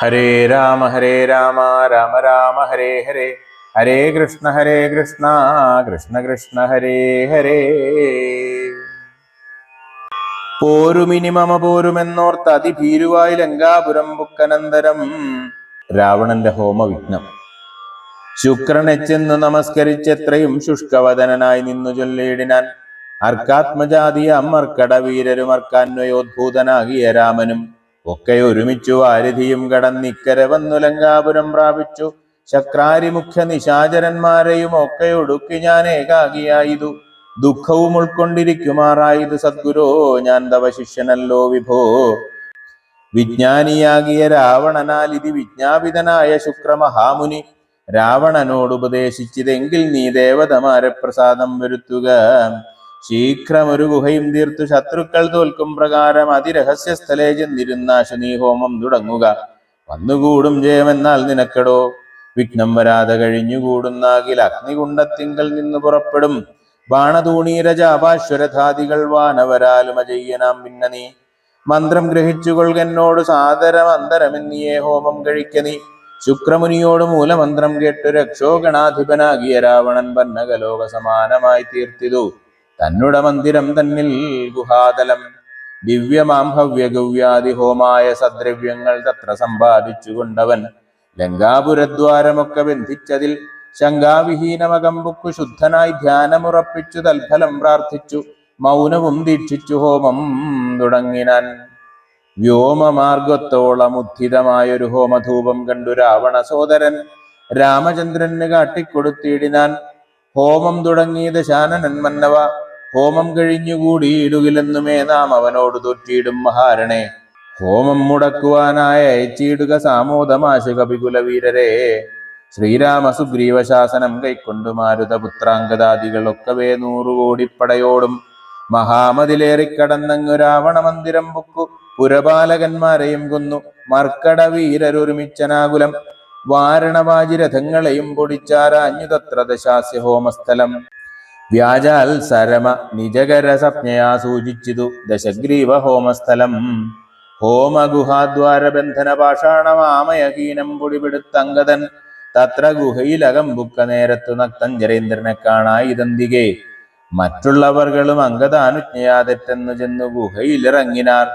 ഹരേ രാമ ഹരേ രാമ രാമ രാമ ഹരേ ഹരേ. ഹരേ കൃഷ്ണ ഹരേ കൃഷ്ണ കൃഷ്ണ കൃഷ്ണ ഹരേ ഹരേ. പോരുമിനി മമ പോരുമെന്നോർത്ത് അതിഭീരുവായി ലങ്കാപുരം ബുക്കനന്തരം രാവണന്റെ ഹോമവിഘ്നം. ശുക്രനെ ചെന്ന് നമസ്കരിച്ചെത്രയും ശുഷ്കവദനായി നിന്നു ചൊല്ലിയിടിനാൻ അർക്കാത്മജാതിയ അമ്മർക്കട വീരരും അർക്കാന്വയോദ്ഭൂതനാകിയ രാമനും ഒക്കെ ഒരുമിച്ചു ആരിധിയും കടന്നിക്കര വന്നു ലങ്കാപുരം പ്രാപിച്ചു. ശക്രാരി മുഖ്യ നിശാചരന്മാരെയും ഒക്കെ ഒടുക്കി ഞാൻ ഏകാഗിയായിതു. ദുഃഖവും ഉൾക്കൊണ്ടിരിക്കുമാറായത് സദ്ഗുരോ ഞാൻ തവ ശിഷ്യനല്ലോ വിഭോ. വിജ്ഞാനിയാകിയ രാവണനാൽ ഇത് വിജ്ഞാപിതനായ ശുക്രമഹാമുനി. രാവണനോട് ഉപദേശിച്ചതെങ്കിൽ നീ ദേവതമാരെ പ്രസാദം വരുത്തുക. ശീഘ്രമൊരു ഗുഹയും തീർത്തു ശത്രുക്കൾ തോൽക്കും പ്രകാരം അതിരഹസ്യ സ്ഥലേ ചെന്നിരുന്ന ശനി ഹോമം തുടങ്ങുക. വന്നുകൂടും ജയമെന്നാൽ നിനക്കടോ. വിഘ്നം വരാതെ കഴിഞ്ഞുകൂടുന്നാകിൽ അഗ്നികുണ്ടത്തിങ്കൽ നിന്ന് പുറപ്പെടും. ബാണതൂണീരജാപാശ്വരധാദികൾ വാനവരാലും അജയ്യനാം പിന്നനി മന്ത്രം ഗ്രഹിച്ചുകൊൾകെന്നോട് സാദരം അന്തരമെന്നിയേ ഹോമം കഴിക്ക നീ. ശുക്രമുനിയോട് മൂലമന്ത്രം കേട്ടു രക്ഷോഗണാധിപനാകിയ രാവണൻ പന്നകലോക സമാനമായി തീർത്തിതു. തന്നുട മന്ദിരം തന്നിൽ ഗുഹാതലം. ദിവ്യമാം ഹവ്യഗവ്യാദി ഹോമായ സദ്രവ്യങ്ങൾ തത്ര സമ്പാദിച്ചു കൊണ്ടവൻ ലങ്കാപുരദ്വാരമൊക്കെ ബന്ധിച്ചതിൽ ശങ്കാവിഹീനമകമ്പുക്കു ശുദ്ധനായി ധ്യാനമുറപ്പിച്ചു തൽഫലം പ്രാർത്ഥിച്ചു മൗനവും ദീക്ഷിച്ചു ഹോമം തുടങ്ങിനാൻ. വ്യോമമാർഗത്തോളം ഉദ്ധിതമായൊരു ഹോമധൂപം കണ്ടു രാവണ സോദരൻ. രാമചന്ദ്രന് കാട്ടിക്കൊടുത്തിടിനാൻ. ഹോമം തുടങ്ങിയത് ശാനനൻ മന്നവ. ഹോമം കഴിഞ്ഞുകൂടിയിടുകിലെന്നുമേ നാം അവനോട് തൊറ്റിയിടും മഹാരണേ. ഹോമം മുടക്കുവാനായ അയച്ചിടുക സാമോദമാശു കപികുല വീരരെ ശ്രീരാമ സുഗ്രീവശാസനം കൈക്കൊണ്ടു മാരുതപുത്രാംഗദാദികളൊക്കവേ നൂറുകോടിപ്പടയോടും മഹാമതിലേറിക്കടന്നങ്ങു രാവണ മന്ദിരം പൊക്കു. പുരപാലകന്മാരെയും കൊന്നു. മർക്കട വീരരൊരുമിച്ചനാകുലം വാരണവാജിരഥങ്ങളെയും പൊടിച്ചാരാഞ്ഞു തത്ര ദശാസ്യ ഹോമസ്ഥലം വ്യാജാൽ സരമ നിജകരസപ്ഞയാ സൂചിച്ചിതു ദശഗ്രീവ ഹോമസ്ഥലം. ഹോമഗുഹാദ്വാരബന്ധന പാഷാണമാമയഹീനം പൊടിപിടുത്തങ്കതൻ. തത്ര ഗുഹയിലകം ബുക്ക നേരത്തു നക്തഞ്ചരേന്ദ്രനെ കാണായി ഇതന്തികെ മറ്റുള്ളവർകളും അംഗതാനുജ്ഞയാതെറ്റെന്നു ചെന്നു ഗുഹയിലിറങ്ങിനാർ.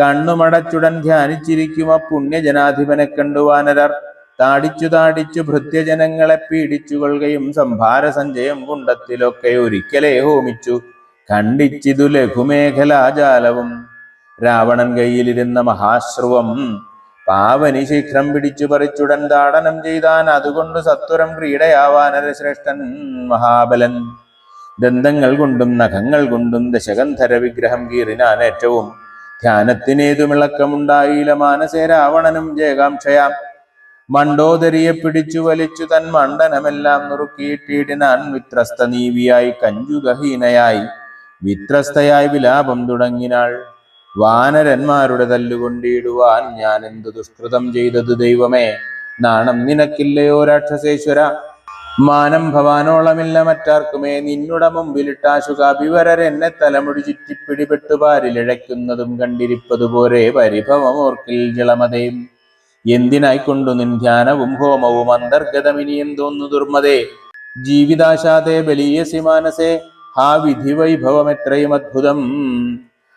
കണ്ണുമടച്ചുടൻ ധ്യാനിച്ചിരിക്കും ആ പുണ്യജനാധിപനെ കണ്ടു വാനരർ. താടിച്ചു താടിച്ചു ഭൃത്യജനങ്ങളെ പീഡിച്ചു കൊള്ളുകയും സംഭാര സഞ്ചയം കുണ്ടത്തിലൊക്കെ ഒരിക്കലേ ഹോമിച്ചു. കണ്ടിച്ചിതു ലഘുമേഖലാജാലവും. രാവണൻ കയ്യിലിരുന്ന മഹാശ്രുവം പാവനി ശീഘ്രം പിടിച്ചു പറിച്ചുടൻ താടനം ചെയ്താൻ അതുകൊണ്ട് സത്വരം ക്രീഡയാവാനര ശ്രേഷ്ഠൻ മഹാബലൻ. ദന്തങ്ങൾ കൊണ്ടും നഖങ്ങൾ കൊണ്ടും ദശകന്ധര വിഗ്രഹം കീറിനാൻ ഏറ്റവും ധ്യാനത്തിനേതുമിളക്കമുണ്ടായില്ല മാനസേ രാവണനും ജയകാംക്ഷയാം. മണ്ടോദരിയെ പിടിച്ചു വലിച്ചു തൻ മണ്ഡനമെല്ലാം നുറുക്കിയിട്ടിടിനാൻ വിത്രസ്ത നീവിയായി കഞ്ചുഗഹീനയായി വിത്രസ്തയായി വിലാപം തുടങ്ങിനാൾ വാനരന്മാരുടെ തല്ലുകൊണ്ടിടുവാൻ ഞാൻ എന്തു ദുഷ്കൃതം ചെയ്തത് ദൈവമേ? നാണം നിനക്കില്ലയോ രാക്ഷസേശ്വര? മാനം ഭവാനോളമില്ല മറ്റാർക്കുമേ. നിന്നുടെ മുമ്പിലിട്ടാശുക വിവരർ എന്നെ തലമുടി ചുറ്റിപ്പിടിപെട്ടു പാരിലിഴയ്ക്കുന്നതും കണ്ടിരിപ്പതുപോലെ പരിഭവമോർക്കിൽ ജളമതയും എന്തിനായിക്കൊണ്ടു നിൻ ധ്യാനവും ഹോമവും അന്തർഗതമിനി എന്തോന്നു ദുർമതേ? ജീവിതാശാതെ ബലീയസി മാനസേ ഹാ വിധി വൈഭവം എത്രയും അത്ഭുതം.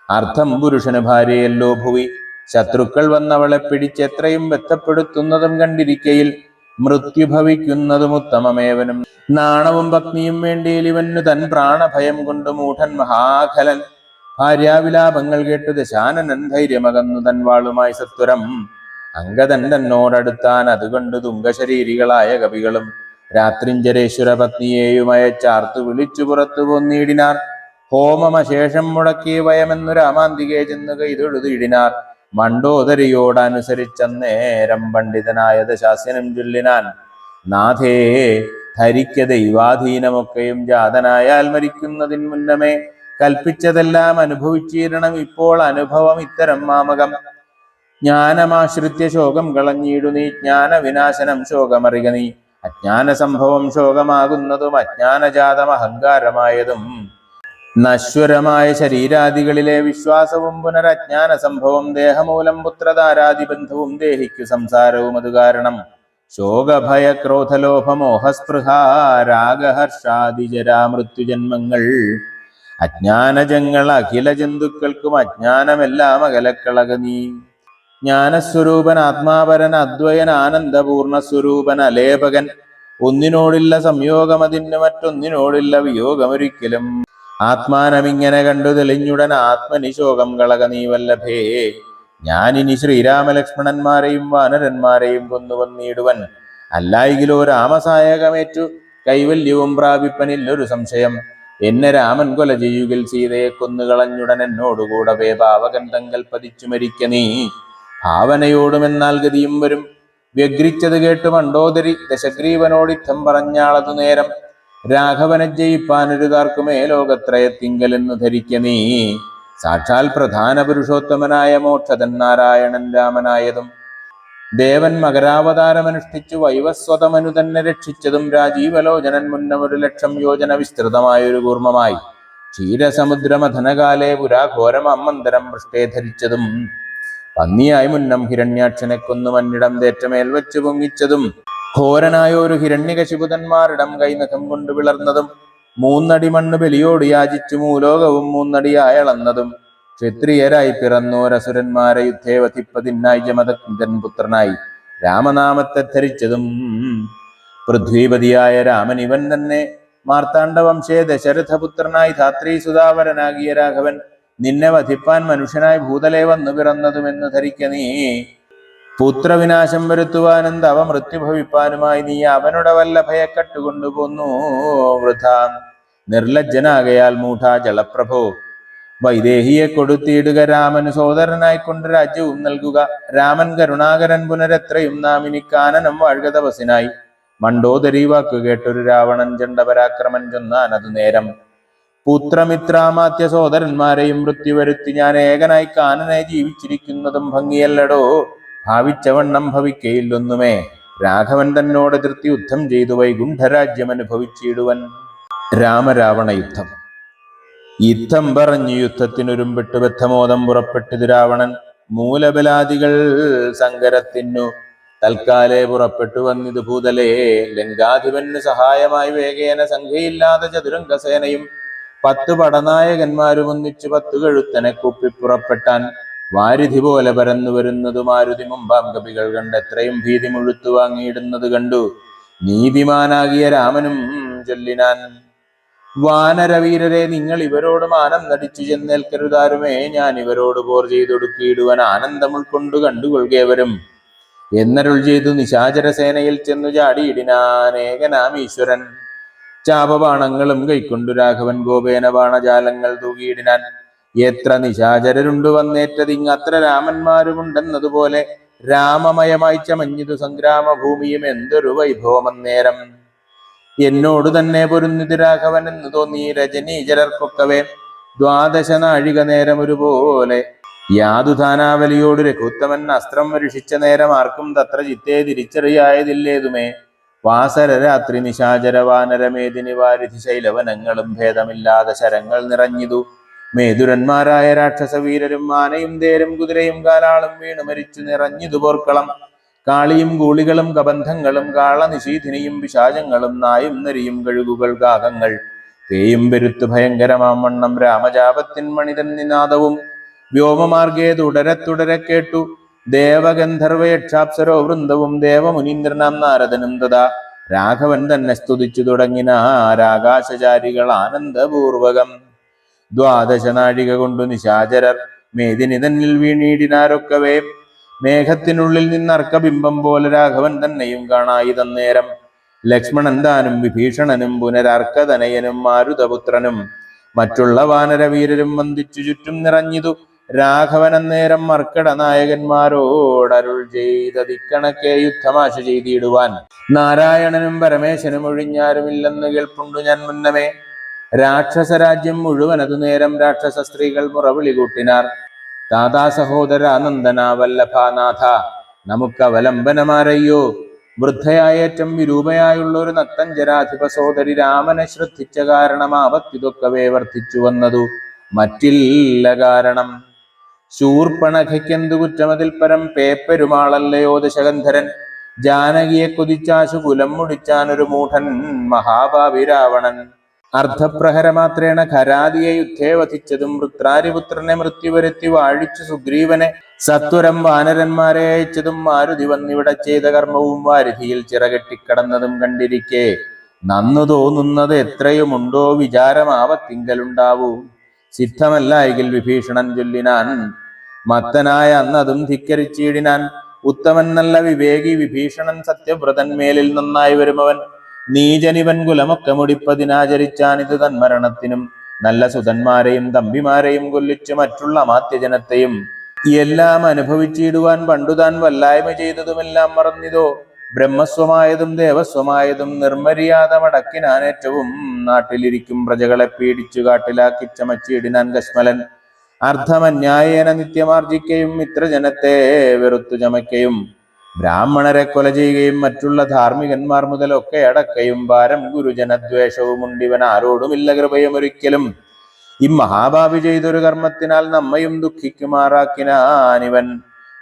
അർത്ഥം പുരുഷന് ഭാര്യയല്ലോ ഭുവി. ശത്രുക്കൾ വന്നവളെ പിടിച്ചെത്രയും ബന്ധപ്പെടുത്തുന്നതും കണ്ടിരിക്കയിൽ മൃത്യു ഭവിക്കുന്നതും ഉത്തമമേവനും. നാണവും പത്നിയും വേണ്ടിയിൽ ഇവനു തൻ പ്രാണഭയം കൊണ്ട് മൂഢൻ മഹാഖലൻ. ഭാര്യാവിലാപങ്ങൾ കേട്ട് ദശാനനൻ ധൈര്യമകന്നു തൻ വാളുമായി സത്വരം. അങ്കദൻ തന്നോടടുത്താൻ അതുകൊണ്ട് തുങ്കശരീരികളായ കവികളും രാത്രിഞ്ചരേശ്വര പത്നിയെയും അയച്ചാർത്തു വിളിച്ചു പുറത്തു പൊന്നിയിടിനാർ ഹോമമശേഷം മുടക്കി വയമെന്നു രാമാന്തികെ ചെന്നു കൈതൊഴുതിയിടിനാർ മണ്ടോദരിയോടനുസരിച്ചന്നേരം പണ്ഡിതനായ ദശാസ്യനും ചൊല്ലിനാൻ. നാഥേ ധരിക്ക ദൈവാധീനമൊക്കെയും ജാതനായാൽ മരിക്കുന്നതിന് മുന്നമേ കൽപ്പിച്ചതെല്ലാം അനുഭവിച്ചിരണം ഇപ്പോൾ അനുഭവം ഇത്തരം മാമകം. ജ്ഞാനമാശ്രിത്യ ശോകം കളഞ്ഞിടു നീ. ജ്ഞാനവിനാശനം ശോകമറിക നീ. അജ്ഞാന സംഭവം ശോകമാകുന്നതും അജ്ഞാനജാതം അഹങ്കാരമായതും. നശ്വരമായ ശരീരാദികളിലെ വിശ്വാസവും പുനരജ്ഞാന സംഭവം ദേഹമൂലം പുത്രധാരാദി ബന്ധവും ദേഹിക്കു സംസാരവും അത് കാരണം. ശോകഭയ ക്രോധലോഭമോഹസ്പൃഹ രാഗഹർഷാദി ജരാമൃത്യുജന്മങ്ങൾ അജ്ഞാനജങ്ങൾ അഖില ജന്തുക്കൾക്കും അജ്ഞാനമെല്ലാം അകലക്കളക നീ. ജ്ഞാനസ്വരൂപൻ ആത്മാപരൻ അദ്വയൻ ആനന്ദപൂർണ സ്വരൂപൻ അലേപകൻ. ഒന്നിനോടില്ല സംയോഗം അതിന് മറ്റൊന്നിനോടില്ല വിയോഗമൊരിക്കലും. ആത്മാനമിങ്ങനെ കണ്ടു തെളിഞ്ഞുടൻ ആത്മനിശോകം കളക നീവല്ലഭേ. ഞാനിനി ശ്രീരാമലക്ഷ്മണന്മാരെയും വാനരന്മാരെയും കൊന്നുവന്നിടുവൻ. അല്ലായെങ്കിലോ രാമസായകമേറ്റു കൈവല്യവും പ്രാപിപ്പനില്ലൊരു സംശയം. എന്നെ രാമൻ കൊല ചെയ്യുകിൽ സീതയെ കൊന്നുകളഞ്ഞുടൻ എന്നോടുകൂടവേ പാവകൻ തങ്കൽ പതിച്ചു മരിക്ക നീ. ഭാവനയോടുമെന്നാൽ ഗതിയും വരും. വ്യഗ്രിച്ചത് കേട്ട് മണ്ടോദരി ദശഗ്രീവനോടിത്തം പറഞ്ഞാളതു നേരം രാഘവനെ ജയിപ്പാനൊരുതാർക്കുമേ ലോകത്രയത്തിങ്കലെന്ന് ധരിക്ക നീ. സാക്ഷാൽ പ്രധാന പുരുഷോത്തമനായ മോക്ഷതൻ നാരായണൻ രാമനായതും ദേവൻ മകരാവതാരമനുഷ്ഠിച്ചു വൈവസ്വതമനു തന്നെ രക്ഷിച്ചതും രാജീവലോചനൻ മുന്നം ഒരു ലക്ഷം യോജന വിസ്തൃതമായൊരു കൂർമ്മമായി. ക്ഷീരസമുദ്രമധനകാലേ പുരാഘോരം അമ്മന്തരം പൃഷ്ടേ ധരിച്ചതും പന്നിയായി മുന്നം ഹിരണ്യാക്ഷനെ കൊന്നു മന്നിടം തേറ്റമേൽ വെച്ച് പൊങ്ങിച്ചതും ഘോരനായ ഒരു ഹിരണ്യകശിപുതന്മാരിടം കൈനഖം കൊണ്ട് വിളർന്നതും മൂന്നടി മണ്ണ് ബലിയോട് യാചിച്ചു മൂലോകവും മൂന്നടിയായി അളന്നതും ക്ഷത്രിയരായി പിറന്നോരസുരന്മാരെ യുദ്ധേ വധിപ്പതിനായി ജമദഗ്ധൻ പുത്രനായി രാമനാമത്തെ ധരിച്ചതും പൃഥ്വീപതിയായ രാമൻ ഇവൻ തന്നെ മാർത്താണ്ഡവംശേ ദശരഥപുത്രനായി ധാത്രി സുധാവരനാകിയ രാഘവൻ നിന്നെ വധിപ്പാൻ മനുഷ്യനായി ഭൂതലേ വന്നു പിറന്നതുമെന്ന് ധരിക്ക നീ. പുത്രവിനാശം വരുത്തുവാനും തവ മൃത്യുഭവിപ്പാനുമായി നീ അവനുടെ വല്ല ഭയക്കെട്ടുകൊണ്ടുപോന്നു വൃഥ. നിർലജ്ജനാകയാൽ മൂഢാ ജലപ്രഭോ. വൈദേഹിയെ കൊടുത്തിയിടുക രാമൻ സോദരനായി കൊണ്ട് രാജ്യവും നൽകുക. രാമൻ കരുണാകരൻ പുനരത്രയും നാം ഇനി കാനനം വാഴുക തപസിനായി മണ്ടോദരി വാക്കുകേട്ടൊരു രാവണൻ ചണ്ടപരാക്രമൻ ചൊന്നാൻ അത് നേരം. പുത്രമിത്രാമാത്യ സോദരന്മാരെയും മൃത്യു വരുത്തി ഞാൻ ഏകനായി കാനനെ ജീവിച്ചിരിക്കുന്നതും ഭംഗിയല്ലടോ. ഭാവിച്ചവണ്ണം ഭവിക്കയില്ലൊന്നുമേ. രാഘവൻ തന്നോട് എതിർത്തി യുദ്ധം ചെയ്തു വൈകുണ്ഠരാജ്യം അനുഭവിച്ചിടുവൻ. രാമരാവണ യുദ്ധം. യുദ്ധം പറഞ്ഞു യുദ്ധത്തിനൊരുമ്പിട്ട് ബദ്ധമോദം പുറപ്പെട്ടത് രാവണൻ. മൂലബലാദികൾ സങ്കരത്തിനു തൽക്കാലെ പുറപ്പെട്ടു വന്നിത് ഭൂതലേ. ലങ്കാധിപന് സഹായമായി വേഗേന സംഖ്യയില്ലാതെ ചതുരംഗസേനയും പത്ത് പടനായകന്മാരും ഒന്നിച്ചു പത്തു കഴുത്തനെ കൂപ്പിപ്പുറപ്പെട്ടാൻ വാരിധി പോലെ പരന്നു വരുന്നത് മാരുതി മുമ്പാം കപികൾ കണ്ട് എത്രയും ഭീതി മുഴുത്തു വാങ്ങിയിടുന്നത് കണ്ടു. നീതിമാനാകിയ രാമനും ചൊല്ലിനാൻ. വാനരവീരരെ നിങ്ങൾ ഇവരോട് മാനം നടിച്ചു ചെന്നേൽക്കരുതാരുമേ. ഞാൻ ഇവരോട് പോർ ചെയ്തൊടുക്കിയിടുവാൻ ആനന്ദം ഉൾക്കൊണ്ടു കണ്ടുകൊള്ളുകേവരും എന്നരുൾ ചെയ്തു നിശാചര സേനയിൽ ചെന്നു ചാടിയിടിനാനേകനാം ഈശ്വരൻ ചാപബാണങ്ങളും കൈക്കൊണ്ടു രാഘവൻ ഗോപേന ബാണജാലങ്ങൾ തൂകിയിടിനാൻ. എത്ര നിശാചരരുണ്ടു വന്നേറ്റതിങ് അത്ര രാമന്മാരുമുണ്ടെന്നതുപോലെ രാമമയമായി ചമഞ്ഞിതു സംഗ്രാമഭൂമിയും എന്തൊരു വൈഭവമന്നേരം. എന്നോട് തന്നെ പൊരുന്നിത് രാഘവൻ എന്ന് തോന്നി രജനീചരർക്കൊക്കവേ ദ്വാദശ നാഴിക നേരം ഒരുപോലെ. യാതുധാനാവലിയോട് രഘുത്തമൻ അസ്ത്രം വരിഷിച്ച നേരം ആർക്കും തത്ര ചിത്തേ തിരിച്ചറിയായതില്ലേതുമേ. വാസര രാത്രി നിശാചര വാനരമേദിനി വാരിധി ശൈലവനങ്ങളും ഭേദമില്ലാതെ ശരങ്ങൾ നിറഞ്ഞിതു. മേതുരന്മാരായ രാക്ഷസവീരരും ആനയും തേരും കുതിരയും കാലാളും വീണു മരിച്ചു നിറഞ്ഞിതു പോർക്കളം. കാളിയും ഗൂളികളും കബന്ധങ്ങളും കാളനിശീധിനിയും പിശാചങ്ങളും നായും നരിയും കഴുകുകൾ കാകങ്ങൾ പേയും പെരുത്തു ഭയങ്കരമാം വണ്ണം രാമജാപത്തിൻ മണിതൻ നിനാദവും. വ്യോമമാർഗേ തുടരെ തുടരെ കേട്ടു. ദേവഗന്ധർവയക്ഷാപ്സരോ വൃന്ദവും ദേവമുനീന്ദ്രനാം നാരദനും തഥാ. രാഘവൻ തന്നെ സ്തുതിച്ചു തുടങ്ങിനാരാകാശചാരികൾ ആനന്ദപൂർവകം. ദ്വാദശ നാഴിക കൊണ്ടു നിശാചരർ മേദിനി തന്നിൽ വീണീടിനാരൊക്കവേ. മേഘത്തിനുള്ളിൽ നിന്നർക്കബിംബം പോലെ രാഘവൻ തന്നെയും കാണായി തന്നേരം. ലക്ഷ്മണൻ താനും വിഭീഷണനും പുനരർക്കതനയനും മാരുതപുത്രനും. മറ്റുള്ള വാനരവീരരും വന്ദിച്ചു ചുറ്റും നിറഞ്ഞിതു. രാഘവൻ അന്നേരം മർക്കട നായകന്മാരോടരുൾ ചെയ്തതിക്കണക്കെ യുദ്ധമാശ ചെയ്തിടുവാൻ. നാരായണനും പരമേശനും ഒഴിഞ്ഞാരുമില്ലെന്ന് കേൾപ്പുണ്ടു ഞാൻ മുന്നമേ. രാക്ഷസരാജ്യം മുഴുവൻ നേരം രാക്ഷസ സ്ത്രീകൾ മുറവിളി കൂട്ടിനാർ. താതാ സഹോദര നന്ദന വല്ലഭാനാഥ നമുക്ക് അവലംബനമാരയ്യോ വൃദ്ധയായേറ്റം വിരൂപയായുള്ള ഒരു നത്തഞ്ചരാധിപ സോദരി രാമനെ ശ്രദ്ധിച്ച കാരണം ആപത്തിതൊക്കവേ വർദ്ധിച്ചു വന്നതു. മറ്റില്ല കാരണം. ശൂർപ്പണഖയ്ക്കെന്തു കുറ്റമതിൽ പരം പേപ്പെരുമാളല്ലയോ ദശകന്ധരൻ ജാനകിയെ കൊതിച്ചാശു കുലം മുടിച്ചാനൊരു മൂഢൻ മഹാഭാവി രാവണൻ അർദ്ധപ്രഹരമാത്രേണ ഖരാദിയെ യുദ്ധേ വധിച്ചതും വൃത്രാരിപുത്രനെ മൃത്യു വരുത്തി വാഴിച്ചു സുഗ്രീവനെ സത്വരം വാനരന്മാരെ അയച്ചതും മാരുതി വന്നിവിടെ ചെയ്ത കർമ്മവും വാരിധിയിൽ ചിറകെട്ടിക്കടന്നതും കണ്ടിരിക്കെ. നന്നു തോന്നുന്നത് എത്രയുമുണ്ടോ വിചാരമാവത്തിങ്കലുണ്ടാവൂ. സിദ്ധമല്ല എങ്കിൽ വിഭീഷണൻ ചൊല്ലിനാൻ മത്തനായ അന്നതും ധിക്കരിച്ചിടിനാൻ. ഉത്തമൻ നല്ല വിവേകി വിഭീഷണൻ സത്യവ്രതൻ മേലിൽ നന്നായി വരുമവൻ. നീചനിവൻ കുലമൊക്കെ മുടിപ്പതിനാചരിച്ചാനിത് തന്മരണത്തിനും. നല്ല സുതന്മാരെയും തമ്പിമാരെയും കൊല്ലിച്ച് മറ്റുള്ള അമാത്യജനത്തെയും. എല്ലാം അനുഭവിച്ചിടുവാൻ പണ്ടുതാൻ വല്ലായ്മ ചെയ്തതുമെല്ലാം മറന്നിതോ. ബ്രഹ്മസ്വമായതും ദേവസ്വമായതും നിർമര്യാദമടക്കിനാൻ ഏറ്റവും നാട്ടിലിരിക്കും പ്രജകളെ പീഡിച്ചു കാട്ടിലാക്കി ചമച്ചിടിനാൻ കശ്മലൻ. അർത്ഥമന്യായേന ഇത്ര മിത്രജനത്തെ വെറുത്തു ചമയ്ക്കയും ബ്രാഹ്മണരെ കൊല ചെയ്യുകയും മറ്റുള്ള ധാർമ്മികന്മാർ മുതലൊക്കെ അടക്കയും ഭാരം ഗുരുജനദ്വേഷവും ഉണ്ടിവൻ ആരോടുമില്ല കൃപയുമൊരിക്കലും. ഈ മഹാഭാവി ചെയ്തൊരു കർമ്മത്തിനാൽ നമ്മയും ദുഃഖിക്കുമാറാക്കിനാനിവൻ.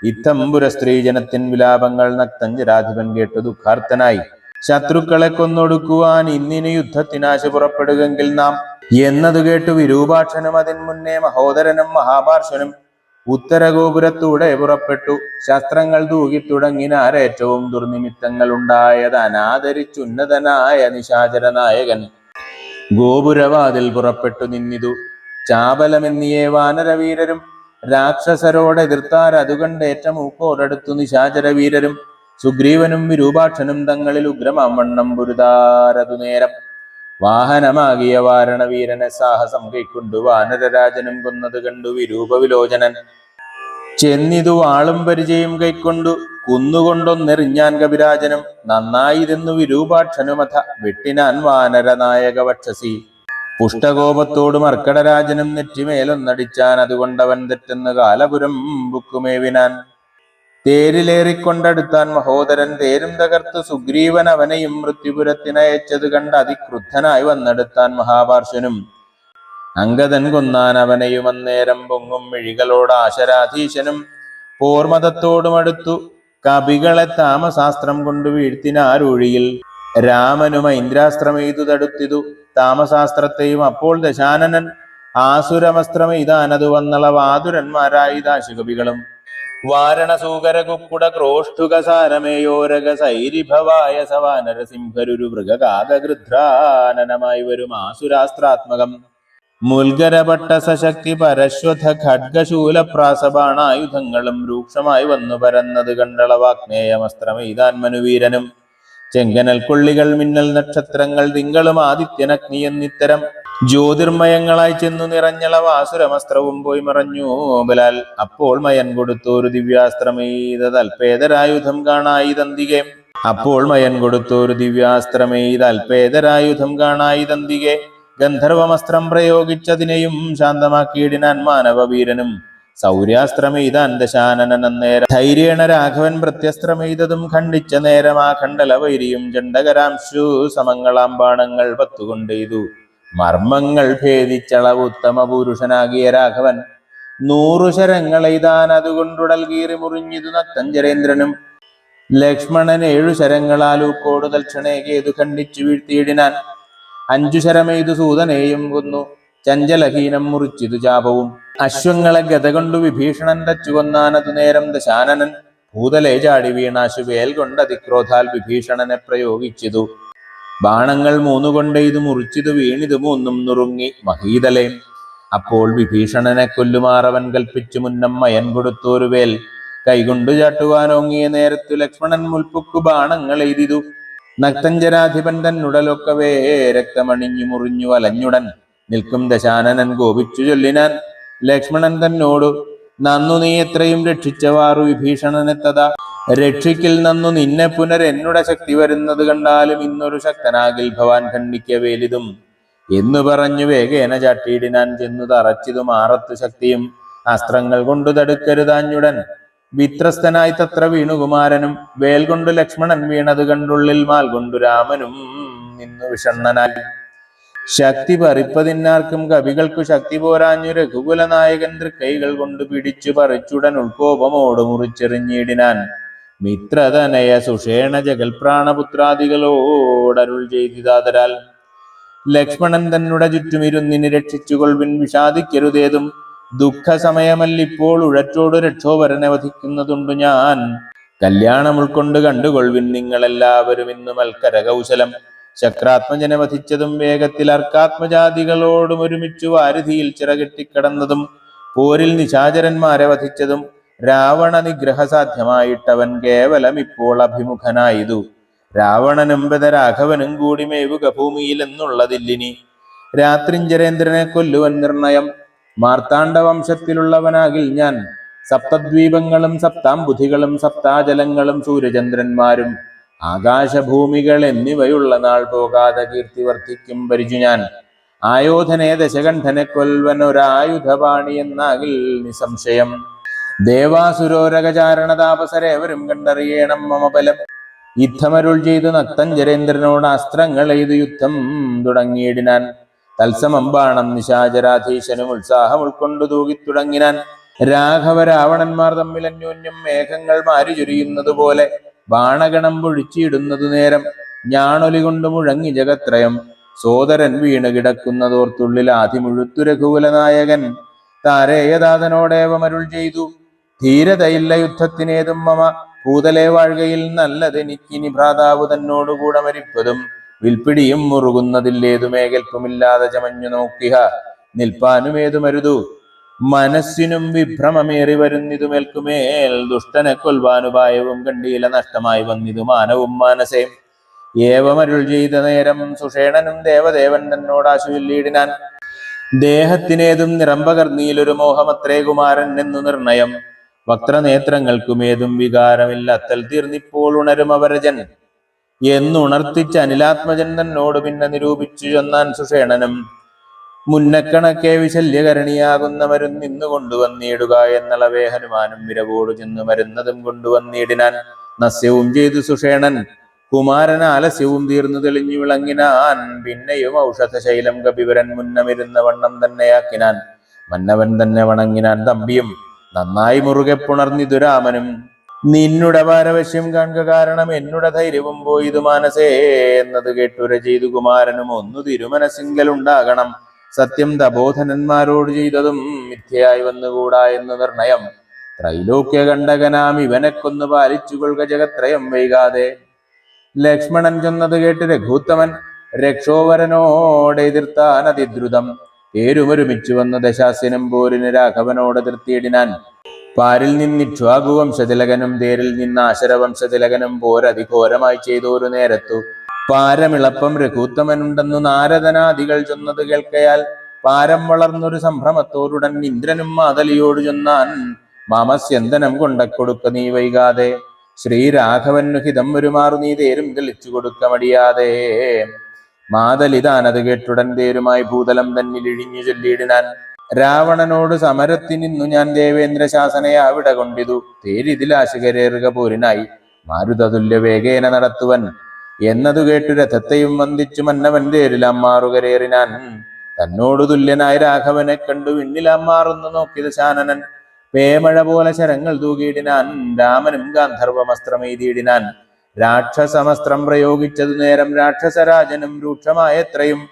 ഇത്തമ്പുര സ്ത്രീജനത്തിൻ വിലാപങ്ങൾ നക്തഞ്ചരാധിപൻ കേട്ടു ദുഃഖാർത്ഥനായി ശത്രുക്കളെ കൊന്നൊടുക്കുവാൻ ഇന്നിന് യുദ്ധത്തിനാശ പുറപ്പെടുകെങ്കിൽ നാം എന്നതു കേട്ടു വിരൂപാക്ഷനും അതിൻ മുന്നേ മഹോദരനും മഹാപാർശ്വനും ഉത്തരഗോപുരത്തൂടെ പുറപ്പെട്ടു. ശസ്ത്രങ്ങൾ തൂകി തുടങ്ങിനാരേറ്റവും ദുർനിമിത്തങ്ങൾ ഉണ്ടായത് അനാദരിച്ചുന്നതനായ നിശാചര നായകൻ ഗോപുരവാതിൽ പുറപ്പെട്ടു നിന്നിതു. ചാപലമെന്നിയേ വാനരവീരരും രാക്ഷസരോടെതിർത്താർ അതുകണ്ടേറ്റ മൂക്കോടടുത്തു നിശാചരവീരരും സുഗ്രീവനും വിരൂപാക്ഷനും തങ്ങളിൽ ഉഗ്രമാവണ്ണം പുരുതാരതു നേരം വാഹനമാകിയ വാരണവീരനെ സാഹസം കൈക്കൊണ്ടു വാനരരാജനും കൊന്നത് കണ്ടു വിരൂപവിലോചനൻ. ചെന്നിതു വാളും പരിചയം കൈക്കൊണ്ടു കുന്നുകൊണ്ടൊന്നെറിഞ്ഞാൻ കവിരാജനും നന്നായിരുന്നു വിരൂപാക്ഷനുമഥ വെട്ടിനാൻ വാനരനായക വക്ഷസി. പുഷ്ടകോപത്തോട് മർക്കടരാജനും നെറ്റിമേലൊന്നടിച്ചാൻ അതുകൊണ്ടവൻ തെറ്റെന്ന് കാലപുരം ബുക്കുമേവിനാൻ. തേരിലേറിക്കൊണ്ടടുത്താൻ മഹോദരൻ തേരും തകർത്ത് സുഗ്രീവൻ അവനെയും മൃത്യുപുരത്തിനയച്ചത് കണ്ട് അതിക്രുദ്ധനായി വന്നെടുത്താൻ മഹാപാർശ്വനും. അങ്കദൻ കൊന്നാൻ അവനെയും അന്നേരം പൊങ്ങും മിഴികളോട് ആശരാധീശനും പോർമതത്തോടുമടുത്തു കവികളെ താമസാസ്ത്രം കൊണ്ടു വീഴ്ത്തിനാരൊഴിയിൽ രാമനും ഐന്ദ്രാസ്ത്രമെയ്തു തടുത്തിതു. താമസാസ്ത്രത്തെയും അപ്പോൾ ദശാനനൻ ആസുരമസ്ത്രമെയ്താനതു വന്നള വാതുരന്മാരായി ദാശുകവികളും വാരണസൂകര കുക്കുട ക്രോഷ്ടുക സാരമേയോരക സൈരിഭവായ സവാനര സിംഹരുരു മൃഗകാകൃധ്രാനനമായി വരും ആസുരാസ്ത്രാത്മകം മുൽഗരപട്ട സശക്തി പരശ്വഥ ഖഡ്ഗശൂല പ്രാസബാണായുധങ്ങളും രൂക്ഷമായി വന്നു പരന്നത് കണ്ടളവാഗ്നേയമസ്ത്രമെയ്താൻ മനുവീരനും ചെങ്കനൽ കൊള്ളികൾ മിന്നൽ നക്ഷത്രങ്ങൾ തിങ്കളും ആദിത്യനഗ്നി എന്നിത്തരം ജ്യോതിർമയങ്ങളായി ചെന്നു നിറഞ്ഞളവ അസുരമസ്ത്രവും പോയി മറഞ്ഞു. ബലാൽ അപ്പോൾ മയൻ കൊടുത്തു ദിവ്യാസ്ത്രമെയ്ത ദിവ്യാസ്ത്രമേതൽപേതരായുധം കാണായി തന്തികെ. അപ്പോൾ മയൻ കൊടുത്തു ദിവ്യാസ്ത്രമെയ്ത അൽപേതരായുധം കാണായി തന്തികെ. ഗന്ധർവമസ്ത്രം പ്രയോഗിച്ചതിനെയും ശാന്തമാക്കിയിടിനാൻ മാനവവീരനും സൗര്യാസ്ത്രമെയ്താൻ ദശാനനൻ അന്നേരം ധൈര്യേണ രാഘവൻ പ്രത്യസ്ത്രമെയ്തതും ഖണ്ഡിച്ച നേരം ആ ഖണ്ഡല വൈരിയും ചണ്ഡകരാംശു സമങ്ങളാം ബാണങ്ങൾ പത്തുകൊണ്ടെയ്തു. മർമ്മങ്ങൾ ഭേദിച്ചളവ് ഉത്തമ പുരുഷനാകിയ രാഘവൻ നൂറു ശരങ്ങളെയ്താൻ അതുകൊണ്ടുടൽ കീറി മുറിഞ്ഞിതു നത്തഞ്ചരേന്ദ്രനും. ലക്ഷ്മണൻ ഏഴു ശരങ്ങളാലൂക്കോടു തൽക്ഷണേ കേതു ഖണ്ഡിച്ചു വീഴ്ത്തിയിടിനാൻ. അഞ്ചു ശരമെയ്തു സൂതനെയും കൊന്നു. ചഞ്ചലഹീനം മുറിച്ചിതു ചാപവും. അശ്വങ്ങളെ ഗത കൊണ്ടു വിഭീഷണൻ തച്ചുകൊന്നാനതു നേരം ദശാനനൻ ഭൂതലേ ചാടി വീണാശു വേൽ കൊണ്ട് അതിക്രോധാൽ വിഭീഷണനെ പ്രയോഗിച്ചിതു. ബാണങ്ങൾ മൂന്നുകൊണ്ട് ഇത് മുറിച്ചിതു വീണിതു മൂന്നും നുറുങ്ങി മഹീതലേ. അപ്പോൾ വിഭീഷണനെ കൊല്ലുമാറവൻ കൽപ്പിച്ചു മുന്നം മയൻ കൊടുത്തോരുവേൽ. കൈകൊണ്ടു ചാട്ടുവാനോങ്ങിയ നേരത്തു ലക്ഷ്മണൻ മുൽപ്പുക്കു ബാണങ്ങൾ എഴുതിതു നക്തഞ്ചരാധിപൻ തന്നുടലൊക്കവേ രക്തമണിഞ്ഞു മുറിഞ്ഞു അലഞ്ഞുടൻ. നിൽക്കും ദശാനനൻ കോപിച്ചു ചൊല്ലിനാൻ ലക്ഷ്മണൻ തന്നോടു നന്നു നീ എത്രയും രക്ഷിച്ചവാറു വിഭീഷണനെ തഥാ. രക്ഷിക്കിൽ നന്നു നിന്നെ പുനർ പുനരെന്നുടെ ശക്തി വരുന്നത് കണ്ടാലും ഇന്നൊരു ശക്തനാകിൽ ഭവാൻ ഖണ്ഡിക്ക വേലിതും. എന്നു പറഞ്ഞു വേഗേന ചാട്ടിയിടിനാൻ ചെന്നു തറച്ചിതു മാറത്തു ശക്തിയും. അസ്ത്രങ്ങൾ കൊണ്ടു തടുക്കരുതാഞ്ഞുടൻ വിത്രസ്തനായി തത്ര വീണുകുമാരനും വേൽ കൊണ്ട് ലക്ഷ്മണൻ വീണത് കണ്ടുള്ളിൽ മാൽ കൊണ്ടു രാമനും നിന്നു വിഷണ്ണനായി. ശക്തി പറിപ്പതിന്നാർക്കും കവികൾക്കു ശക്തി പോരാഞ്ഞു രഘുകുല നായകൻ തൃക്കൈകൾ കൊണ്ട് പിടിച്ചു പറിച്ചുടൻ ഉൾക്കോപമോട് മുറിച്ചെറിഞ്ഞിടിനാൻ. മിത്രതനയ സുഷേണ ജഗൽപ്രാണപുത്രാദികളോടരുൾ ചെയ്തിതാതരാൽ. ലക്ഷ്മണൻ തന്നെ ചുറ്റുമിരുന്നിന് രക്ഷിച്ചുകൊൾവിൻ വിഷാദിക്കരുതേതും. ദുഃഖ സമയമല്ലിപ്പോൾ ഉഴറ്റോട് രക്ഷോപരനെ വധിക്കുന്നതുണ്ട് ഞാൻ. കല്യാണം ഉൾക്കൊണ്ട് കണ്ടുകൊൾവിൻ നിങ്ങളെല്ലാവരും ഇന്ന് മൽക്കര കൗശലം ശക്രാത്മജനെ വധിച്ചതും വേഗത്തിൽ അർക്കാത്മജാതികളോടും ഒരുമിച്ചു വാരുതിയിൽ ചിറകെട്ടിക്കടന്നതും പോരിൽ നിശാചരന്മാരെ വധിച്ചതും രാവണ നിഗ്രഹ സാധ്യമായിട്ടവൻ കേവലം ഇപ്പോൾ അഭിമുഖനായതു. രാവണനും ബദരാഘവനും കൂടി മേവുക ഭൂമിയിൽ എന്നുള്ളതില്ലിനി രാത്രിഞ്ചരേന്ദ്രനെ കൊല്ലുവൻ നിർണയം. മാർത്താണ്ഡ വംശത്തിലുള്ളവനാകിൽ ഞാൻ സപ്തദ്വീപങ്ങളും സപ്താംബുധികളും സപ്താജലങ്ങളും സൂര്യചന്ദ്രന്മാരും ആകാശഭൂമികൾ എന്നിവയുള്ള നാൾ പോകാതെ കീർത്തി വർദ്ധിക്കും പരിചു ഞാൻ ആയോധനെ ദശകണ്ഠനെ കൊൽവൻ ഒരായുധപാണി എന്നാകിൽ നിസംശയം. ദേവാസുരോരകചാരണതാപസരേവരും കണ്ടറിയണം മമ ബലം യുദ്ധമരുൾ ചെയ്തു നക്തഞ്ചരേന്ദ്രനോട് അസ്ത്രങ്ങൾ എയ്ത് യുദ്ധം തുടങ്ങിയിടിനാൻ. തത്സമം ബാണം നിശാചരാധീശനും ഉത്സാഹം ഉൾക്കൊണ്ടു തൂകിത്തുടങ്ങിനാൻ രാഘവ രാവണന്മാർ തമ്മിൽ അന്യോന്യം മേഘങ്ങൾ മാരി ചുരിയുന്നത് പോലെ ബാണഗണം പൊഴിച്ചിടുന്നതു നേരം ഞാണൊലി കൊണ്ട് മുഴങ്ങി ജഗത്രയം. സോദരൻ വീണ് കിടക്കുന്നതോർത്തുള്ളിൽ ആദിമുഴുത്തു രഘുകുലനായകൻ താരേയദാതനോടേവമരുൾ ചെയ്തു. ധീരതയില്ല യുദ്ധത്തിനേതും മമ. ഭൂതലെ വാഴ്കയിൽ നല്ലതെനിക്കിനി ഭ്രാതാവ് തന്നോടുകൂടെ മരിപ്പതും. വിൽപ്പിടിയും മുറുകുന്നതില്ലേതുമേകൽപ്പമില്ലാതെ ചമഞ്ഞു നോക്കിഹ. നിൽപ്പാനുമേതുമരുതു. മനസ്സിനും വിഭ്രമമേറി വരുന്നിതുമേൽക്കുമേൽ ദുഷ്ടനെ കൊൽവാനുപായവും കണ്ടീല നഷ്ടമായി വന്നിതു മാനവും മാനസേം ഏവമരുൾ ചെയ്ത നേരം സുഷേണനും ദേവദേവൻ തന്നോട് ആശുവില്ലീടിനാൻ. ദേഹത്തിനേതും നിറമ്പകർന്നീലൊരു മോഹമത്രേ കുമാരൻ എന്നു നിർണയം. വക്രനേത്രങ്ങൾക്കുമേതും വികാരമില്ലത്തൽ തീർന്നിപ്പോൾ ഉണരും അവരജൻ എന്നുണർത്തിച്ച് അനിലാത്മജൻ തന്നോട് പിന്നെ നിരൂപിച്ചു ചെന്നാൻ സുഷേണനും. മുന്നക്കണക്കെ വിശല്യകരണിയാകുന്ന മരുന്നിന്നു കൊണ്ടുവന്നിടുക എന്നളവേ ഹനുമാനും വിരവോട് ചെന്ന് മരുന്നതും കൊണ്ടുവന്നിടിനാൻ നസ്യവും ചെയ്തു സുഷേണൻ. കുമാരൻ ആലസ്യവും തീർന്നു തെളിഞ്ഞു വിളങ്ങിനാൻ പിന്നെയും ഔഷധശൈലം കപിവരൻ മുന്നമിരുന്ന വണ്ണം തന്നെയാക്കിനാൻ മന്നവൻ തന്നെ വണങ്ങിനാൻ തമ്പിയും നന്നായി മുറുകെ പുണർന്നിതു രാമനും. നിന്നുടെ പാരവശ്യം കാണുക കാരണം എന്നുടെ ധൈര്യവും പോയിതു മാനസേ എന്നത് കേട്ടുര ചെയ്തു കുമാരനും ഒന്നു തിരുമനസിങ്കൽ ഉണ്ടാകണം സത്യം തബോധനന്മാരോട് ചെയ്തതും മിഥ്യയായി വന്നുകൂടാ എന്ന് നിർണയം. ത്രൈലോക്യ കണ്ടകനാം ഇവനെ കൊന്നു പാലിച്ചുകൊള്ളുക ജഗത്രയം വൈകാതെ. ലക്ഷ്മണൻ ചെന്നത് കേട്ട് രഘൂത്തമൻ രക്ഷോവരനോട് എതിർത്താൻ അതിദ്രുതം. പേരുമൊരുമിച്ചു വന്ന ദശാസ്യനും പോരിന് രാഘവനോട് എതിർത്തിയിടിനാൻ പാരിൽ നിന്നിക്ഷ്വാകുവംശതിലകനും തേരിൽ നിന്ന് ആശരവംശതിലകനും പോരതിഘോരമായി ചെയ്തോരു നേരത്തു. പാരമിളപ്പം രഘൂത്തമനുണ്ടെന്നു നാരദനാദികൾ ചൊന്നത് കേൾക്കയാൽ പാരം വളർന്നൊരു സംഭ്രമത്തോടുടൻ ഇന്ദ്രനും മാതലിയോട് ചൊന്നാൻ മാമസ്യന്തനം കൊണ്ടക്കൊടുക്ക നീ വൈകാതെ ശ്രീരാഘവനു ഹിതം ഒരുമാറു നീ തേരും തെളിച്ചു കൊടുക്ക മടിയാതെ. മാതലിതാനത് കേട്ടുടൻ തേരുമായി ഭൂതലം തന്നിൽ ഇഴിഞ്ഞു ചൊല്ലിയിടിനാൻ. രാവണനോട് സമരത്തിനിന്നു ഞാൻ ദേവേന്ദ്ര ശാസനയെ അവിടെ കൊണ്ടിതു തേരിതിലാശകരേറുക പോരിനായി. മാരുതതുല്യ വേഗേന നടത്തുവൻ. എന്നതു കേട്ടു രഥത്തെയും വന്ദിച്ചു മന്നവന്റെ എരിലാമാറുകരേറിനാൻ തന്നോടു തുല്യനായ രാഘവനെ കണ്ടു വിണ്ണിലാമാറുന്നു നോക്കിയത് ശാനനൻ. പേമഴ പോലെ ശരങ്ങൾ തൂകിയിടിനാൻ രാമനും ഗാന്ധർവമസ്ത്രമെയ്തിയിടിനാൻ. രാക്ഷസമസ്ത്രം പ്രയോഗിച്ചതു നേരം രാക്ഷസരാജനും രൂക്ഷമായത്രയും.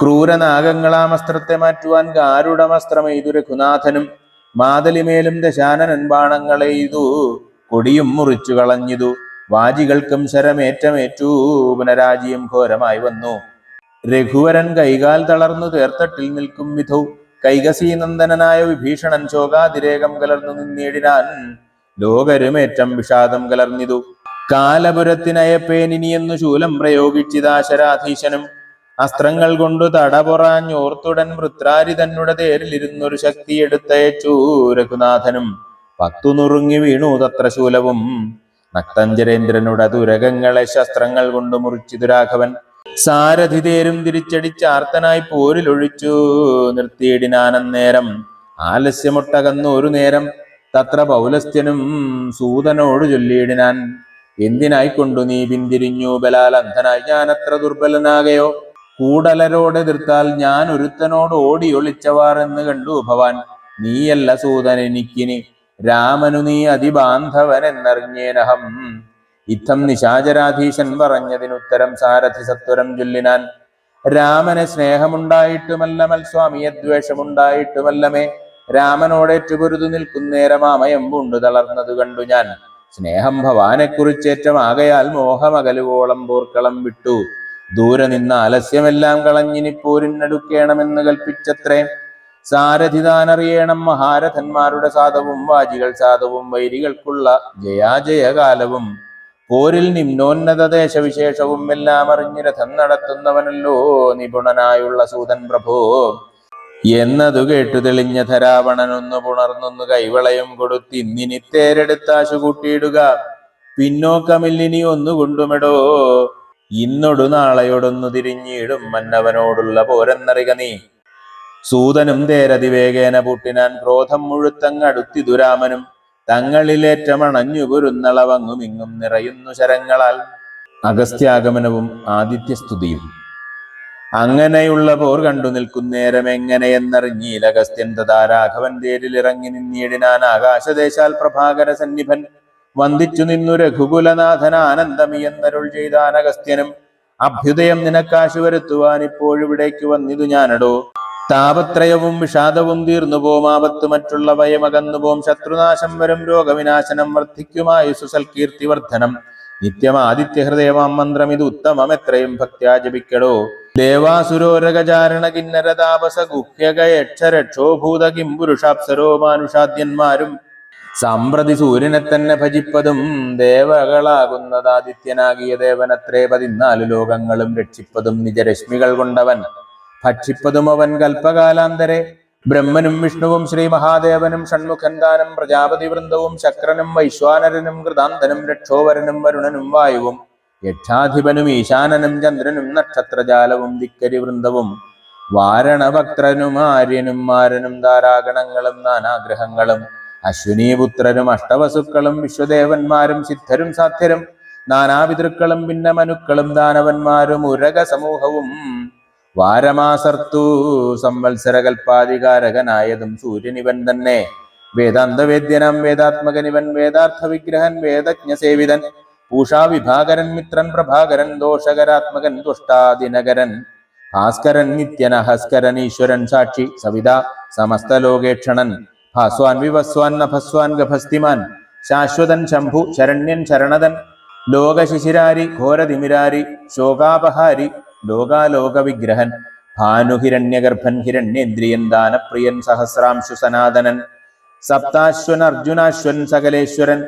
ക്രൂരനാഗങ്ങളാമസ്ത്രത്തെ മാറ്റുവാൻ ഗാരുഡമസ്ത്രമെയ്തു രഘുനാഥനും. മാതലിമേലും ദശാനനൻ ബാണങ്ങളെയ്തു കൊടിയും മുറിച്ചു കളഞ്ഞിതു. വാജികൾക്കും ശരമേറ്റമേറ്റു പുനരാജിയും ഘോരമായി വന്നു. രഘുവരൻ കൈകാൽ തളർന്നു തേർത്തട്ടിൽ നിൽക്കും വിധൗ. കൈകസീനന്ദനായ വിഭീഷണൻ ശോകാതിരേകം കലർന്നു നിന്നേടിനാൻ ലോകരുമേറ്റം വിഷാദം കലർന്നിതു. കാലപുരത്തിനയപ്പേനിനിയെന്നു ശൂലം പ്രയോഗിച്ചിതാശരാധീശനും അസ്ത്രങ്ങൾ കൊണ്ടു തടപൊറാഞ്ഞോർത്തുടൻ വൃത്രാരി തന്നുടെ തേരിലിരുന്നൊരു ശക്തിയെടുത്തയച്ചു രഘുനാഥനും. പത്തു നുറുങ്ങി വീണു തത്ര ശൂലവും നക്തഞ്ചരേന്ദ്രനുടെ തുരകങ്ങളെ ശസ്ത്രങ്ങൾ കൊണ്ട് മുറിച്ചിതു രാഘവൻ. സാരഥി തേരും തിരിച്ചടിച്ചാർത്തനായി പോരിലൊഴിച്ചു. നിർത്തിയിടിനാനന്നേരം ആലസ്യമൊട്ടകന്നു ഒരു നേരം. തത്ര പൗലസ്ത്യനും സൂതനോട് ചൊല്ലിയിടിനാൻ. എന്തിനായിക്കൊണ്ടു നീ പിന്തിരിഞ്ഞു? ബലാൽ അന്ധനായി ഞാൻ അത്ര ദുർബലനാകയോ കൂടലരോടെതിർത്താൽ ഞാൻ ഒരുത്തനോട് ഓടി ഒളിച്ചവാർ എന്ന് കണ്ടു ഭവാൻ. നീയല്ല സൂതൻ എനിക്കിനി. രാമനു നീ അതിബാന്ധവൻ എന്നറിഞ്ഞേനഹം ഇത്തം നിശാചരാധീശൻ പറഞ്ഞതിനുത്തരം സാരഥി സത്വരം ചൊല്ലിനാൻ. രാമന് സ്നേഹമുണ്ടായിട്ടുമല്ല മൽസ്വാമിയെ ദ്വേഷമുണ്ടായിട്ടുമല്ലമേ. രാമനോടേറ്റു പൊരുതു നിൽക്കുന്നേരമാമയം പൂണ്ടു തളർന്നതു കണ്ടു ഞാൻ. സ്നേഹം ഭവാനെ കുറിച്ചേറ്റമാകയാൽ മോഹമകലുവോളം പോർക്കളം വിട്ടു. ദൂരെ നിന്ന് ആലസ്യമെല്ലാം കളഞ്ഞിനിപ്പോരിനടുക്കേണമെന്ന് കൽപ്പിച്ചത്രേ. സാരഥിതാനറിയണം മഹാരഥന്മാരുടെ സാധവും വാജികൾ സാധവും വൈരികൾക്കുള്ള ജയാജയകാലവും. പോരിൽ നിമ്നോന്നത ദേശവിശേഷവും എല്ലാം അറിഞ്ഞ് രഥം നടത്തുന്നവനല്ലോ നിപുണനായുള്ള സൂതൻ പ്രഭോ. എന്നതു കേട്ടു തെളിഞ്ഞ ധരാവണനൊന്നു പുണർന്നൊന്നു കൈവളയും കൊടുത്തി ഇന്നിനി തേരെടുത്താശു കൂട്ടിയിടുക പിന്നോക്കമില്ലിനി ഒന്നു കൊണ്ടുമെടോ ഇന്നൊടു നാളെയോടൊന്നു തിരിഞ്ഞിടും മന്നവനോടുള്ള പോരെന്നറിക നീ. സൂതനും തേരതിവേഗേന പൂട്ടിനാൻ ക്രോധം മുഴുത്തങ്ങടുത്തി ദുരാമനും തങ്ങളിലേറ്റമണഞ്ഞു പൊരുന്നളവങ്ങും ഇങ്ങും നിറയുന്നു ശരങ്ങളാൽ. അഗസ്ത്യാഗമനവും ആദിത്യസ്തുതിയും. അങ്ങനെയുള്ള പോർ കണ്ടു നിൽക്കുന്നേരം എങ്ങനെയെന്നറിഞ്ഞീൽ അഗസ്ത്യൻ തഥാ രാഘവൻ തേരിൽ ഇറങ്ങി നിന്നിടിനാൻ ആകാശദേശാൽ പ്രഭാകര സന്നിഭൻ വന്ദിച്ചു നിന്നു രഘുകുലനാഥൻ ആനന്ദമി എന്നരുൾ ചെയ്താൻ അഗസ്ത്യനും അഭ്യുദയം നിനക്കാശു വരുത്തുവാൻ ഇപ്പോഴിവിടേക്ക് വന്നിതു ഞാനടോ. താപത്രയവും വിഷാദവും തീർന്നു പോം. ആപത്ത് മറ്റുള്ള വയമകന്നുപോം ശത്രുനാശം വരും. രോഗവിനാശനം വർദ്ധിക്കുമായി സുസൽകീർത്തി വർദ്ധനം. നിത്യം ആദിത്യഹൃദയമാം മന്ത്രം. ഇത് ഉത്തമം എത്രയും ഭക്ത്യാ ജപിക്കടോ. ദേവാസുരോരകചാരണ കിന്നര താപസ ഗുഹ്യകയക്ഷരക്ഷോഭൂത കിം പുരുഷാപ്സരോ മാനുഷാദ്യന്മാരും. സമ്പ്രതി സൂര്യനെ തന്നെ ഭജിപ്പതും ദേവകളാകുന്നതാദിത്യനാകിയ ദേവനത്രേ പതിനാല് ലോകങ്ങളും രക്ഷിപ്പതും നിജരശ്മികൾ കൊണ്ടവൻ. ഭക്ഷിപ്പതും അവൻ കൽപ്പകാലാന്തരെ. ബ്രഹ്മനും വിഷ്ണുവും ശ്രീ മഹാദേവനും ഷൺമുഖൻ ദാനം പ്രജാപതി വൃന്ദവും ശക്രനും വൈശ്വാനരനും കൃതാന്തനും രക്ഷോവരനും വരുണനും വായുവും യക്ഷാധിപനും ഈശാനനും ചന്ദ്രനും നക്ഷത്രജാലവും ദിക്കരി വൃന്ദവും വാരണഭക്തനും ആര്യനും മാരനും ധാരാഗണങ്ങളും നാനാഗ്രഹങ്ങളും അശ്വിനീപുത്രരും അഷ്ടവസുക്കളും വിശ്വദേവന്മാരും സിദ്ധരും സാധ്യരും നാനാപിതൃക്കളും ഭിന്നമനുക്കളും ദാനവന്മാരും ഉരക സമൂഹവും വാരമാസർത്തു സംവത്സരകൽപ്പാധികാരകനായതും സൂര്യനിവൻ തന്നെ. വേദാന്തവേദ്യനം വേദാത്മകനിവൻ വേദാർത്ഥ വിഗ്രഹൻ വേദജ്ഞ സേവിതൻ പൂഷാ വിഭാകരൻ മിത്രൻ പ്രഭാകരൻ ദോഷകരാത്മകൻ ദുഷ്ടാദിനകരൻ ഭാസ്കരൻ നിത്യൻ അഹസ്കരൻ ഈശ്വരൻ സാക്ഷി സവിത സമസ്ത ലോകേക്ഷണൻ ഭാസ്വാൻ വിവസ്വാൻ നഭസ്വാൻ ഗഭസ്തിമാൻ ശാശ്വതൻ ശംഭു ശരണ്യൻ ശരണതൻ ലോകശിശിരാരി ഘോരതിമിരാരി ശോകാപഹാരി ലോകാലോക വിഗ്രഹൻ ഭാനുഹിരണ്യഗർഭൻ ഹിരണ്യേന്ദ്രിയൻ ദാനപ്രിയൻ സഹസ്രാംശു സനാതനൻ സപ്താശ്വൻ അർജുനാശ്വൻ സകലേശ്വരൻ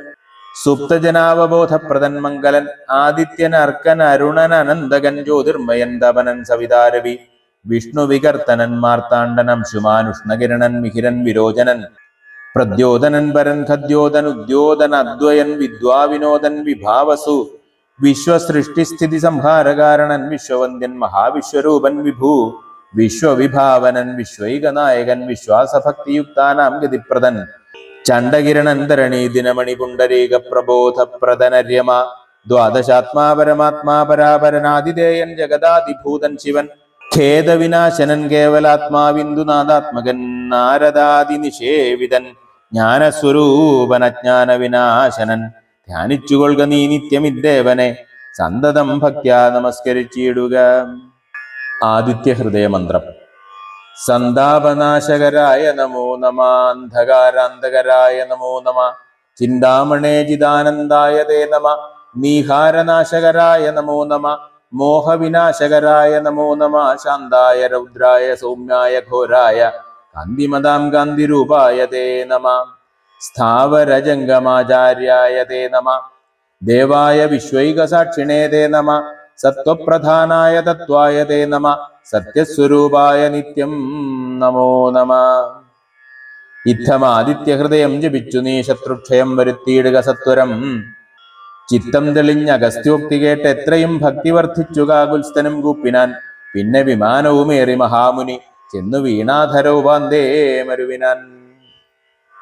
സുപ്തജനാവബോധപ്രദൻ മംഗലൻ ആദിത്യൻ അർക്കൻ അരുണൻ അനന്തകൻ ജ്യോതിർമയൻ തപനൻ സവിതാരവി വിഷ്ണു വികർത്തനൻ മാർത്താണ്ഡൻ അംശുമാനുഷ്ണകിരണൻ മിഹിരൻ വിരോചനൻ പ്രദ്യോതനൻ പരൻ ഖദ്യോതൻ ഉദ്യോതൻ അദ്വയൻ വിദ്വാവിനോദൻ വിഭാവസു വിശ്വസൃഷ്ടിസ്ഥിതി സംഹാരകാരണൻ വിശ്വവന്ദ്യൻ മഹാവിശ്വരൂപൻ വിഭൂ വിശ്വവിഭാവനൻ വിശ്വൈകനായകൻ വിശ്വാസഭക്തിയുക്താനാം ഗതിപ്രദൻ. ചണ്ഡകിരണൻ ധരണി ദിനമണി പുണ്ടരീക പ്രബോധപ്രദനര്യമ ദ്വാദശാത്മാ പരമാത്മാ പരാപരനാദിതേയൻ ജഗദാദിഭൂതൻ ശിവൻ. ഖേദവിനാശനൻ കേവലാത്മാവിന്ദുനാഥാത്മകൻ നാരദാതി നിഷേവിതൻ ജ്ഞാനസ്വരൂപൻ അജ്ഞാന വിനാശനൻ ധ്യാനിച്ചുകൊള്ളുക നീ നിത്യമിദ്ദേവനെ. സന്തതം ഭക്യ നമസ്കരിച്ചിടുക. ആദിത്യ ഹൃദയമന്ത്രം സന്താപനാശകരായ നമോ നമ അന്ധകാരാന്തകരായ നമോ നമ ചിന്താമണേ ചിദാനന്ദായ നമ നീഹാരനാശകരായ നമോ നമ മോഹവിനാശകരായ നമോ നമ ശാന്തായ രൗദ്രായ സൗമ്യായ ഘോരായ കാന്തിമതാം കാന്തിരൂപായ തേ നമ. സ്ഥാവരജംഗമാചാര്യായ തേ നമ. ദേവായ വിശ്വൈകസാക്ഷിണേ തേ നമ. സത്വപ്രധാനായ തത്വായ തേ നമ. സത്യസ്വരൂപായ നിത്യം നമോ നമ. ഇത്തമാദിത്യഹൃദയം ജപിച്ചു നീ ശത്രുക്ഷയം വരുത്തിയിടുക സത്വരം. ചിത്തം തെളിഞ്ഞ അഗസ്ത്യോക്തി കേട്ട് എത്രയും ഭക്തി വർദ്ധിച്ചു കാകുൽസ്ഥനും കൂപ്പിനാൻ. പിന്നെ വിമാനവുമേറി മഹാമുനി. ചെന്നു വീണാധരോപാന്തേ മരുവിനാൻ.